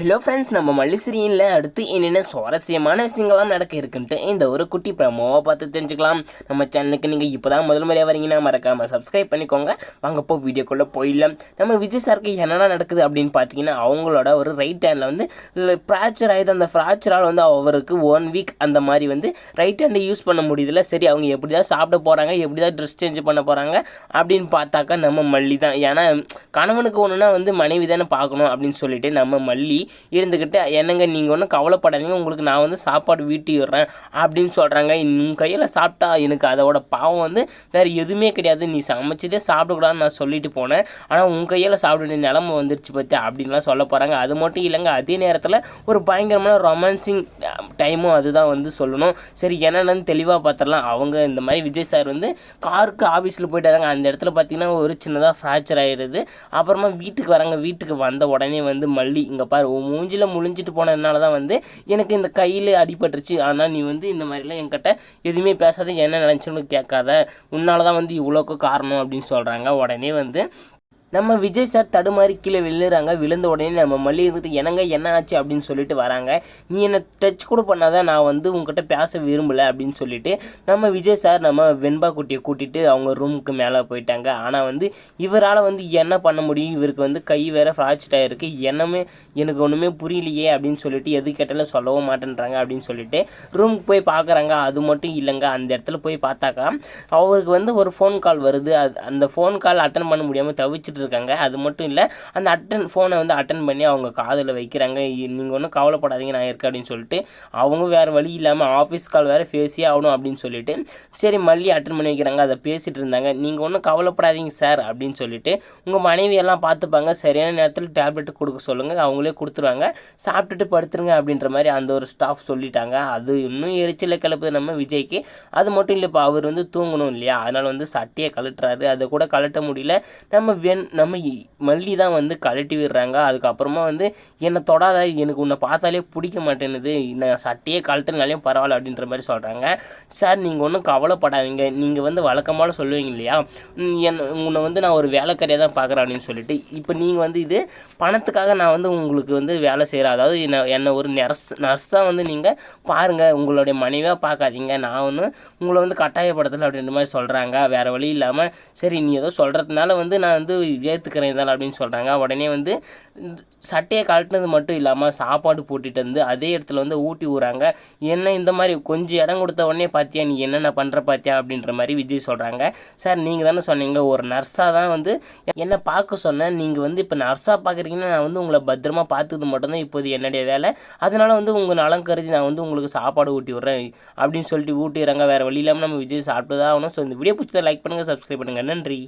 Hello friends நம்ம மல்லிசிரியில் அடுத்து என்னென்ன சுவாரஸ்யமான விஷயங்கள்லாம் நடக்க இருக்குன்ட்டு இந்த ஒரு குட்டி ப்ரமோவை பார்த்து தெரிஞ்சுக்கலாம். நம்ம சேனலுக்கு நீங்கள் இப்போ தான் முதல் முறையாக வரீங்கன்னா மறக்காமல் சப்ஸ்கிரைப் பண்ணிக்கோங்க. வாங்க போ வீடியோக்குள்ளே போயிடலாம். நம்ம விஜய் சாருக்கு என்னென்ன நடக்குது அப்படின்னு பார்த்தீங்கன்னா அவங்களோட ஒரு ரைட் ஹேண்டில் வந்து ஃப்ராக்சர் ஆகிது அந்த ஃப்ராக்சரால் வந்து அவருக்கு ஒன் வீக் அந்த மாதிரி வந்து ரைட் ஹேண்டை யூஸ் பண்ண முடியுதுல சரி அவங்க எப்படி தான் சாப்பிட போகிறாங்க எப்படி தான் ட்ரெஸ் சேஞ்ச் பண்ண போகிறாங்க அப்படின்னு பார்த்தாக்கா நம்ம மல்லி தான். ஏன்னா கணவனுக்கு ஒன்றுனா வந்து மனைவி தானே பார்க்கணும் அப்படின்னு சொல்லிட்டு நம்ம மல்லி இருந்துக்கிட்டு என்னங்க நீங்கள் ஒன்றும் கவலைப்படாதீங்க உங்களுக்கு நான் வந்து சாப்பாடு வீட்டி விடுறேன் அப்படின்னு சொல்கிறாங்க உன் கையில் சாப்பிட்டா எனக்கு அதோட பாவம் வந்து வேறு எதுவுமே கிடையாது. நீ சமைச்சதே சாப்பிடக்கூடாதுன்னு நான் சொல்லிட்டு போனேன். ஆனால் உன் கையில் சாப்பிட வேண்டிய நிலமை வந்துருச்சு பற்றி அப்படின்லாம் சொல்ல போகிறாங்க அது மட்டும் இல்லைங்க அதே நேரத்தில் ஒரு பயங்கரமான ரொமான்சிங் டைமும் அதுதான் வந்து சொல்லணும். சரி என்னென்னு தெளிவாக பார்த்துடலாம் அவங்க இந்த மாதிரி விஜய் சார் வந்து காருக்கு ஆஃபீஸில் போயிட்டாங்க அந்த இடத்துல பார்த்தீங்கன்னா ஒரு சின்னதாக ஃப்ராக்சர் ஆகிடுது அப்புறமா வீட்டுக்கு வராங்க. வீட்டுக்கு வந்த உடனே வந்து மல்லி இங்கே பாரு மூஞ்சியில் மூஞ்சில் முழிஞ்சிட்டு போனதுனால தான் வந்து எனக்கு இந்த கையில் அடிபட்டுருச்சு. ஆனால் நீ வந்து இந்த மாதிரிலாம் என்கிட்ட எதுவுமே பேசாத. என்ன நினச்சுன்னு கேட்காத. உன்னால தான் வந்து இவ்வளோக்கு காரணம் அப்படின்னு சொல்கிறாங்க உடனே வந்து நம்ம விஜய் சார் தடுமாறி கீழே விழுறாங்க விழுந்த உடனே நம்ம மல்லி இருந்துட்டு என்னங்க என்ன ஆச்சு? அப்படின்னு சொல்லிட்டு வராங்க. நீ என்னை டச் கூட பண்ணாதான் நான் வந்து உங்ககிட்ட பேச விரும்பலை அப்படின்னு சொல்லிட்டு நம்ம விஜய் சார் நம்ம வெண்பா குட்டியை கூட்டிகிட்டு அவங்க ரூமுக்கு மேலே போயிட்டாங்க. ஆனால் வந்து இவரால் வந்து என்ன பண்ண முடியும்? இவருக்கு வந்து கை வேறு ஃப்ராக்சர் ஆகிருக்கு என்னமே எனக்கு ஒன்றுமே புரியலையே அப்படின்னு சொல்லிட்டு எது கேட்டாலும் சொல்லவும் மாட்டேன்றாங்க அப்படின்னு சொல்லிட்டு ரூமுக்கு போய் பார்க்குறாங்க அது மட்டும் இல்லைங்க அந்த இடத்துல போய் பார்த்தாக்கா அவருக்கு வந்து ஒரு ஃபோன் கால் வருது. அது அந்த ஃபோன் கால் அட்டன் பண்ண முடியாமல் தவிச்சிட்டு இருக்காங்க அது மட்டும் இல்லை அந்த அட்டன் ஃபோனை வந்து அட்டன் பண்ணி அவங்க காதில் வைக்கிறாங்க. நீங்கள் ஒன்றும் கவலைப்படாதீங்க நான் இருக்கேன் அப்படின்னு சொல்லிட்டு அவங்க வேறு வழி இல்லாமல் ஆஃபீஸ் கால் வேறு பேசியே ஆகணும் அப்படின்னு சொல்லிட்டு சரி மல்லி அட்டன் பண்ணி வைக்கிறாங்க அதை பேசிகிட்டு இருந்தாங்க. நீங்கள் ஒன்றும் கவலைப்படாதீங்க சார் அப்படின்னு சொல்லிட்டு உங்கள் மனைவியெல்லாம் பார்த்துப்பாங்க. சரியான நேரத்தில் டேப்லெட் கொடுக்க சொல்லுங்கள் அவங்களே கொடுத்துருவாங்க. சாப்பிட்டுட்டு படுத்துருங்க அப்படின்ற மாதிரி அந்த ஒரு ஸ்டாஃப் சொல்லிட்டாங்க. அது இன்னும் எரிச்சலை கிளப்புது நம்ம விஜய்க்கு. அது மட்டும் இல்லை இப்போ அவர் வந்து தூங்கணும் இல்லையா? அதனால் வந்து சட்டையை கழட்டுறாரு. அதை கூட கழட்ட முடியல. நம்ம வெண் நம்ம மல்லி தான் வந்து கழட்டி விடுறாங்க. அதுக்கப்புறமா வந்து என்னை தொடாத எனக்கு உன்னை பார்த்தாலே பிடிக்க மாட்டேனுது நான் சட்டையே கழட்டுனாலையும் பரவாயில்ல அப்படின்ற மாதிரி சொல்கிறாங்க சார் நீங்கள் ஒன்றும் கவலைப்படாதீங்க. நீங்கள் வந்து வழக்கமாக சொல்லுவீங்க இல்லையா? என் உன்னை வந்து நான் ஒரு வேலைக்காரியாக தான் பார்க்குறேன் அப்படின்னு சொல்லிட்டு இப்போ நீங்கள் வந்து இது பணத்துக்காக நான் வந்து உங்களுக்கு வந்து வேலை செய்கிறேன் அதாவது என்ன என்னை ஒரு நர்ஸ் நர்ஸாக வந்து நீங்கள் பாருங்கள் உங்களுடைய மனைவியாக பார்க்காதீங்க. நான் ஒன்று உங்களை வந்து கட்டாயப்படுத்தலை அப்படின்ற மாதிரி சொல்கிறாங்க வேறு வழி இல்லாமல் சரி நீ ஏதோ சொல்கிறதுனால வந்து நான் வந்து ஏற்றுக்கிறேன் இதெல்லாம் அப்படின்னு சொல்கிறாங்க உடனே வந்து சட்டையை கழட்டினது மட்டும் இல்லாமல் சாப்பாடு போட்டுட்டு வந்து அதே இடத்துல வந்து ஊட்டி விடுறாங்க என்ன இந்த மாதிரி கொஞ்சம் இடம் கொடுத்த உடனே பார்த்தியா நீ என்னென்ன பண்ணுற பார்த்தியா அப்படின்ற மாதிரி விஜய் சொல்கிறாங்க சார் நீங்கள் தானே சொன்னீங்க ஒரு நர்ஸாக தான் வந்து என்னை பார்க்க சொன்னேன். நீங்கள் வந்து இப்போ நர்ஸாக பார்க்குறீங்கன்னா நான் வந்து உங்களை பத்திரமா பார்த்துக்கிறது மட்டும்தான் இப்போது என்னுடைய வேலை. அதனால் வந்து உங்கள் நலம் கருதி நான் வந்து உங்களுக்கு சாப்பாடு ஊட்டி விட்றேன் அப்படின்னு சொல்லிட்டு ஊட்டிடுறாங்க வேறு வழி இல்லாமல் நம்ம விஜய் சாப்பிட்டு தான் ஆகணும். ஸோ இந்த வீடியோ பிடிச்சதை லைக் பண்ணுங்கள் சப்ஸ்கிரைப் பண்ணுங்கள் நன்றி.